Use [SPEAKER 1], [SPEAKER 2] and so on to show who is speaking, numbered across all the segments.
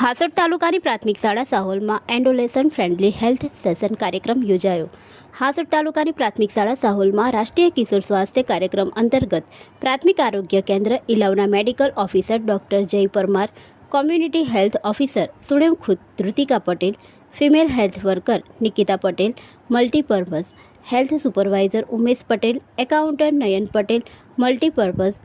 [SPEAKER 1] હાસોડ તાલુકાની પ્રાથમિક શાળા સાહોલમાં એન્ડોલેસન ફ્રેન્ડલી હેલ્થ સેશન કાર્યક્રમ યોજાયો. હાસોડ તાલુકાની પ્રાથમિક શાળા સાહોલમાં રાષ્ટ્રીય કિશોર સ્વાસ્થ્ય કાર્યક્રમ અંતર્ગત પ્રાથમિક આરોગ્ય કેન્દ્ર ઇલાવના medical officer doctor Jay Parmar, community health officer સુણેમ ખુદ Dhrutika Patel, female health worker Nikita Patel, multipurpose health supervisor Umesh Patel, accountant Nayan Patel, multipurpose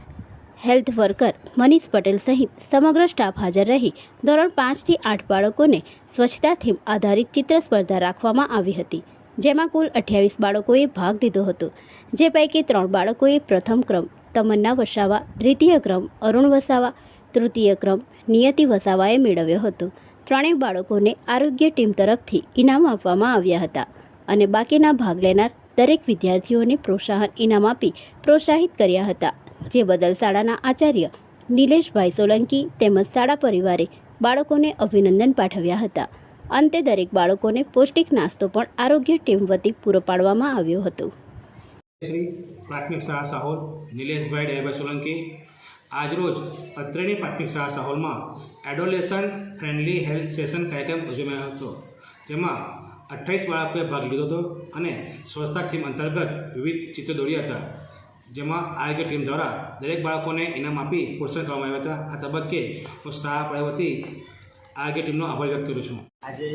[SPEAKER 1] health worker Manish Patel સહિત સમગ્ર સ્ટાફ હાજર રહી ધોરણ પાંચથી આઠ બાળકોને સ્વચ્છતા થીમ આધારિત ચિત્ર સ્પર્ધા રાખવામાં આવી હતી, જેમાં કુલ અઠ્યાવીસ બાળકોએ ભાગ લીધો હતો, જે પૈકી ત્રણ બાળકોએ પ્રથમ ક્રમ, તમન્ના વસાવા, દ્વિતીય ક્રમ, અરુણ વસાવા, તૃતીય ક્રમ, નિયતિ વસાવાએ મેળવ્યો હતો. ત્રણેય બાળકોને આરોગ્ય ટીમ તરફથી ઇનામ આપવામાં આવ્યા હતા અને બાકીના ભાગ લેનાર દરેક વિદ્યાર્થીઓને પ્રોત્સાહન ઇનામ આપી પ્રોત્સાહિત કર્યા હતા. જે બદલ શાળાના આચાર્ય નિલેશભાઈ સોલંકી તેમજ શાળા પરિવારે બાળકોને અભિનંદન પાઠવ્યા હતા. અંતે દરેક બાળકોને પૌષ્ટિક નાસ્તો પણ આરોગ્ય ટીમ વતી પૂરો પાડવામાં આવ્યો હતો.
[SPEAKER 2] શ્રી પ્રાથમિક શાળા સાહોલ નિલેશભાઈ ડેભાઈ સોલંકી આજરોજ અત્રેની પ્રાથમિક શાળા સાહોલમાં એડોલેશન ફ્રેન્ડલી હેલ્થ સેશન કાર્યક્રમ યોજાયો હતો, જેમાં અઠ્ઠાવીસ બાળકોએ ભાગ લીધો હતો અને સ્વચ્છતા ટીમ અંતર્ગત વિવિધ ચિત્રો દોર્યા હતા. જેમાં આરોગ્ય ટીમ દ્વારા દરેક બાળકોને ઇનામ આપી પ્રોત્સાહન કરવામાં આવ્યા હતા. આ તબક્કે હું શાળા પ્રવૃત્તિ વતી આરોગ્ય ટીમનો આભાર વ્યક્ત કરું છું.
[SPEAKER 3] આજે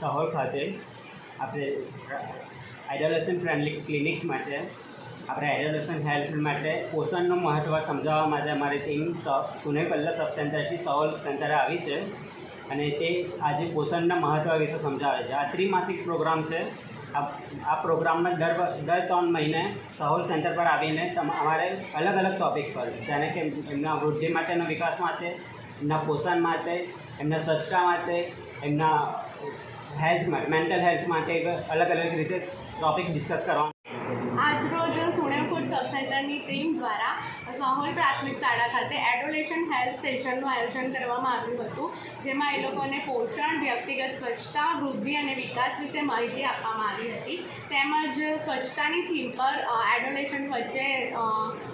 [SPEAKER 3] સહોલ ખાતે આપણે આઇડોલેશન ફ્રેન્ડલી ક્લિનિક માટે, આપણે આઇડોલેશન હેલ્થ માટે પોષણનું મહત્ત્વ સમજાવવા માટે અમારી ટીમ સુને કલ્લા સબ સેન્ટરથી સહોલ સેન્ટરે આવી છે અને તે આજે પોષણના મહત્ત્વ વિશે સમજાવે છે. આ ત્રિમાસિક પ્રોગ્રામ છે. આ પ્રોગ્રામમાં દર દર ત્રણ મહિને સહોલ સેન્ટર પર આવીને અમારે અલગ અલગ ટોપિક પર, જેને કે એમના વૃદ્ધિ માટેના વિકાસ માટે, એમના પોષણ માટે, એમના સ્વચ્છતા માટે, એમના હેલ્થ મેન્ટલ હેલ્થ માટે અલગ અલગ રીતે ટોપિક ડિસ્કસ કરવા
[SPEAKER 4] સેન્ટરની ટીમ દ્વારા સાહોલ પ્રાથમિક શાળા ખાતે એડોલેશન હેલ્થ સેશનનું આયોજન કરવામાં આવ્યું હતું. જેમાં એ લોકોને પોષણ, વ્યક્તિગત સ્વચ્છતા, વૃદ્ધિ અને વિકાસ વિશે માહિતી આપવામાં આવી હતી. તેમજ સ્વચ્છતાની થીમ પર એડોલેશન વચ્ચે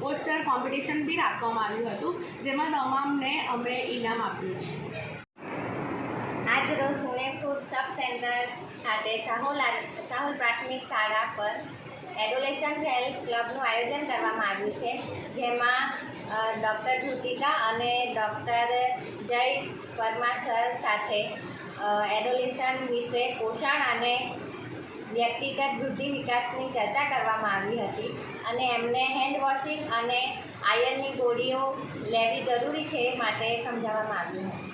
[SPEAKER 4] પોસ્ટર કોમ્પિટિશન બી રાખવામાં આવ્યું હતું, જેમાં તમામને અમે ઇનામ આપ્યું છે.
[SPEAKER 5] આજ રોજ સુનેપુર સબ સેન્ટર ખાતે સાહોલ સાહોલ પ્રાથમિક શાળા પર એડોલેશન હેલ્થ ક્લબનું આયોજન કરવામાં આવ્યું છે, જેમાં ડૉક્ટર ધૃતિકા અને ડૉક્ટર જય પરમાર સર સાથે એડોલેશન વિશે પોષણ અને વ્યક્તિગત વૃદ્ધિ વિકાસની ચર્ચા કરવામાં આવી હતી અને એમને હેન્ડ વોશિંગ અને આયર્નની ગોળીઓ લેવી જરૂરી છે માટે સમજાવવામાં આવ્યું હતું.